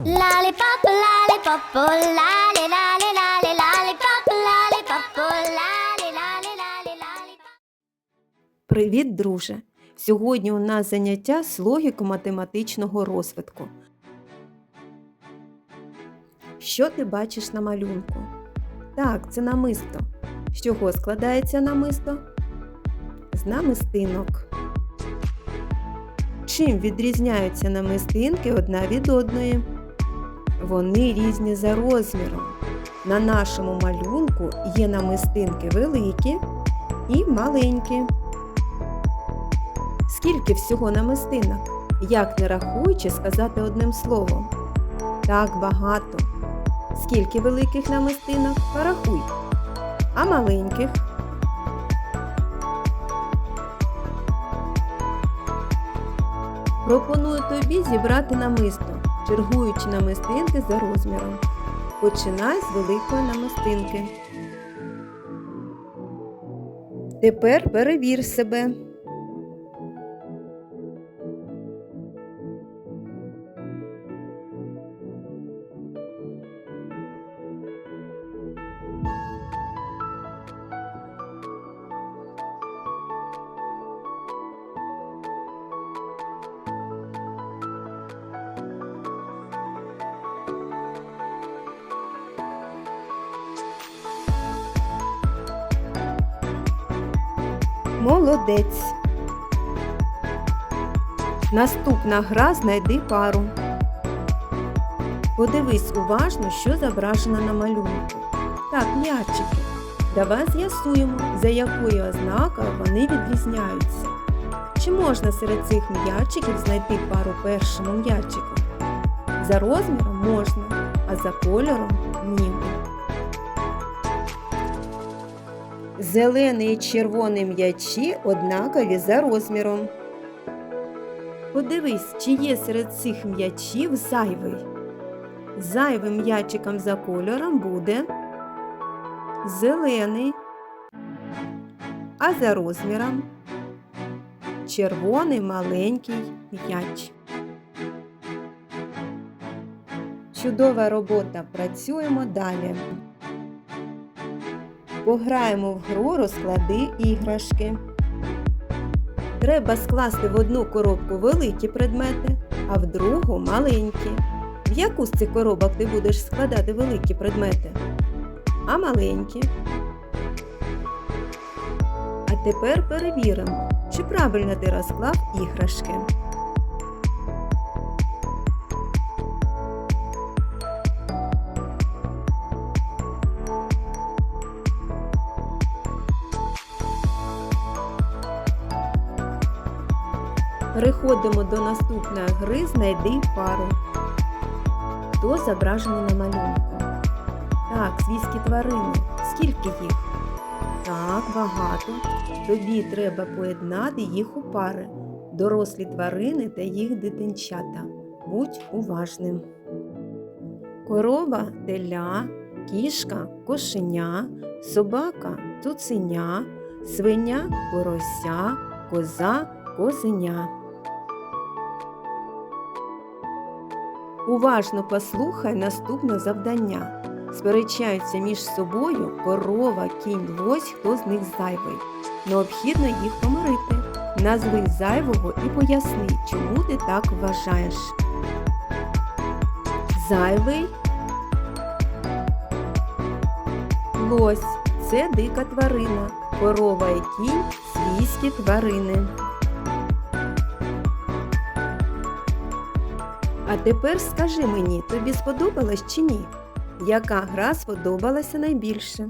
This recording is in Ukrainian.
Lollipop, lollipop, oh, lolly, lolly, lolly, lollipop, lollipop, oh, lolly, lolly, lolly, lollipop. Привіт, друже! Сьогодні у нас заняття з логіко-математичного розвитку. Що ти бачиш на малюнку? Так, це намисто. З чого складається намисто? З намистинок. Чим відрізняються намистинки одна від одної? Вони різні за розміром. На нашому малюнку є намистинки великі і маленькі. Скільки всього намистинок? Як не рахуючи сказати одним словом? Так багато. Скільки великих намистинок? Порахуй. А маленьких? Пропоную тобі зібрати намисто, чергуючи намистинки за розміром. Починай з великої намистинки. Тепер перевір себе. Молодець. Наступна гра знайди пару. Подивись уважно, що зображено на малюнку. Так, м'ячики. Давай з'ясуємо, за якою ознакою вони відрізняються. Чи можна серед цих м'ячиків знайти пару першому м'ячику? За розміром можна, а за кольором ні. Зелений і червоний м'ячі однакові за розміром. Подивись, чи є серед цих м'ячів зайвий. Зайвим м'ячиком за кольором буде зелений, а за розміром червоний маленький м'яч. Чудова робота. Працюємо далі. Пограємо в гру розклади іграшки. Треба скласти в одну коробку великі предмети, а в другу маленькі. В яку з цих коробок ти будеш складати великі предмети? А маленькі? А тепер перевіримо, чи правильно ти розклав іграшки. Переходимо до наступної гри Знайди пару. Хто зображений на малюнку? Так, свійські тварини. Скільки їх? Так, багато. Тобі треба поєднати їх у пари. Дорослі тварини та їх дитинчата. Будь уважним. Корова теля, кішка кошеня, собака цуценя, свиня порося, коза козеня. Уважно послухай наступне завдання. Сперечаються між собою корова, кінь, лось, хто з них зайвий. Необхідно їх помирити. Назви зайвого і поясни, чому ти так вважаєш. Зайвий лось це дика тварина. Корова і кінь свійські тварини. А тепер скажи мені, тобі сподобалось чи ні? Яка гра сподобалася найбільше?